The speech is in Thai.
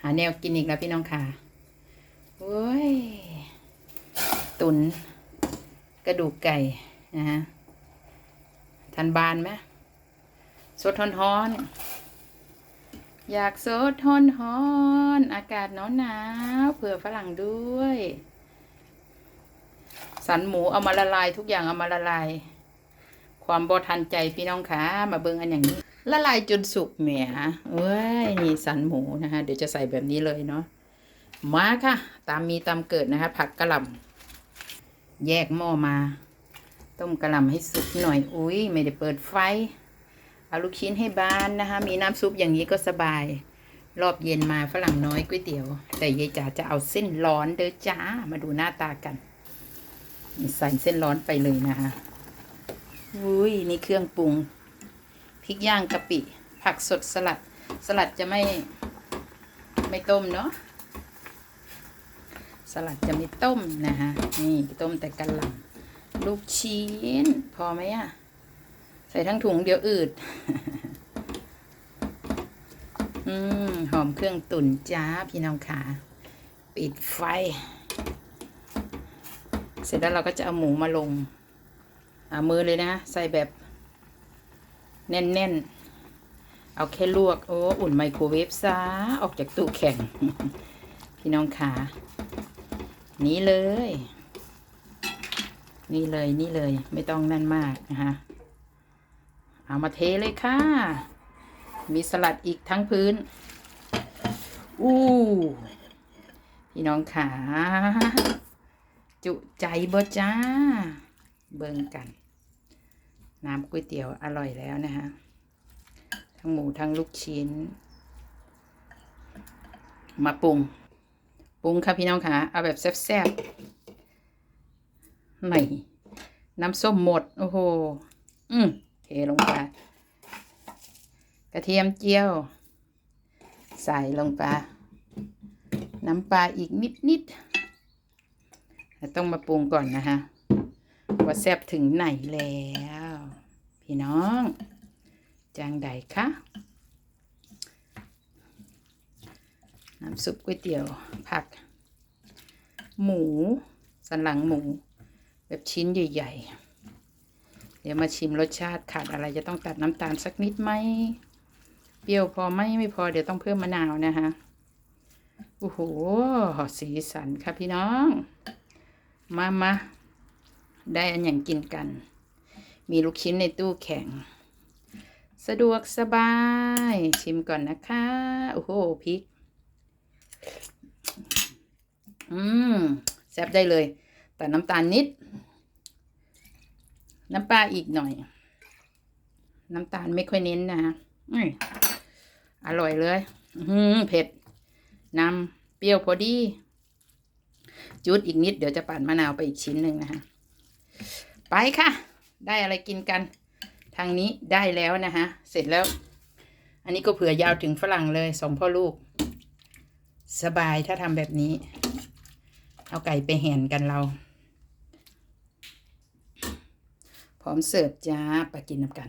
หาแนวกินอีกแล้วพี่น้องค่ะโอ้ย ตุน กระดูกไก่ นะฮะ ทันบานไหมสดฮ้อนๆอยากสดฮ้อนๆอนอากาศหนาวหนาวเผื่อฝรั่งด้วย สันหมูเอามาละลายทุกอย่างเอามาละลาย ความบอทันใจพี่น้องคะมาเบิ่งอันอย่างนี้ ละลายจนสุกแหมเว้ยนี่สันหมูนะคะเดี๋ยวจะใส่แบบนี้เลยเนาะมาค่ะ ตามมีตามเกิดนะคะ ผักกระหล่ำแยกหม้อมา ต้มกระหล่ำให้สุกหน่อยอุ้ยไม่ได้เปิดไฟเอาลูกชิ้นให้บานนะคะ มีน้ำซุปอย่างนี้ก็สบาย รอบเย็นมาฝรั่งน้อยก๋วยเตี๋ยว แต่ยายจ๋าจะเอาเส้นร้อนเด้อจ้ามาดูหน้าตากันใส่เส้นร้อนไปเลยนะคะอุ้ยนี่เครื่องปรุง พริกย่างกะปิ ผักสดสลัด สลัดจะไม่ไม่ต้มเนาะ สลัดจะไม่ต้มนะคะนี่ต้มแต่กะหล่ำลูกชิ้น พอไหมอะใส่ทั้งถุงเดียวอืด อืมหอมเครื่องตุ๋นจ้าพี่น้องขาปิดไฟ เสร็จแล้วเราก็จะเอาหมูมาลงเอามือเลยนะ ใส่แบบ แน่นๆ เอาแค่ลวก โอ้อุ่นไมโครเวฟซะออกจากตู้แข็ง พี่น้องขานี้เลย นี่เลยนี่เลย ไม่ต้องนั่นมากนะคะเอามาเทเลยค่ะ มีสลัดอีกทั้งพื้น อู้ พี่น้องขา จุใจบ่จ้า เบิ่งกัน น้ำก๋วยเตี๋ยวอร่อยแล้วนะคะทั้งหมูทั้งลูกชิ้น มาปรุง ปรุงค่ะพี่น้องค่ะ เอาแบบแซ่บๆไหนน้ำส้มหมด โอ้โห อืมเทลงไปกระเทียมเจียว ใส่ลงไป น้ำปลาอีกนิดนิดๆต้องมาปรุงก่อนนะคะว่าแซ่บถึงไหนแล้ว พี่น้องจางใดคะน้ำซุปก๋วยเตี๋ยวผัก หมู สันหลังหมู แบบชิ้นใหญ่ ๆ เดี๋ยวมาชิมรสชาติขาดอะไรจะต้องตัดน้ำตาลสักนิดไหม เปรี้ยวพอไหมไม่พอเดี๋ยวต้องเพิ่มมะนาวนะคะโอ้โห สีสันค่ะพี่น้อง มามาได้อันอย่างกินกัน มีลูกชิ้นในตู้แข็ง สะดวกสบาย ชิมก่อนนะคะ โอ้โหพริก อืมแซ่บได้เลย แต่น้ำตาลนิด น้ำปลาอีกหน่อย น้ำตาลไม่ค่อยเน้นนะอื้อร่อยเลย อือหือเผ็ดนำเปรี้ยวพอดีจุดอีกนิดเดี๋ยวจะปั่นมะนาวไปอีกชิ้นหนึ่งนะคะ ไปค่ะ ได้อะไรกินกัน ทางนี้ได้แล้วนะคะเสร็จแล้ว อันนี้ก็เผื่อยาวถึงฝรั่งเลยสองพ่อลูก สบายถ้าทำแบบนี้ เอาไก่ไปแห่นกันเรา พร้อมเสิร์ฟจ้าไปกินน้ำกัน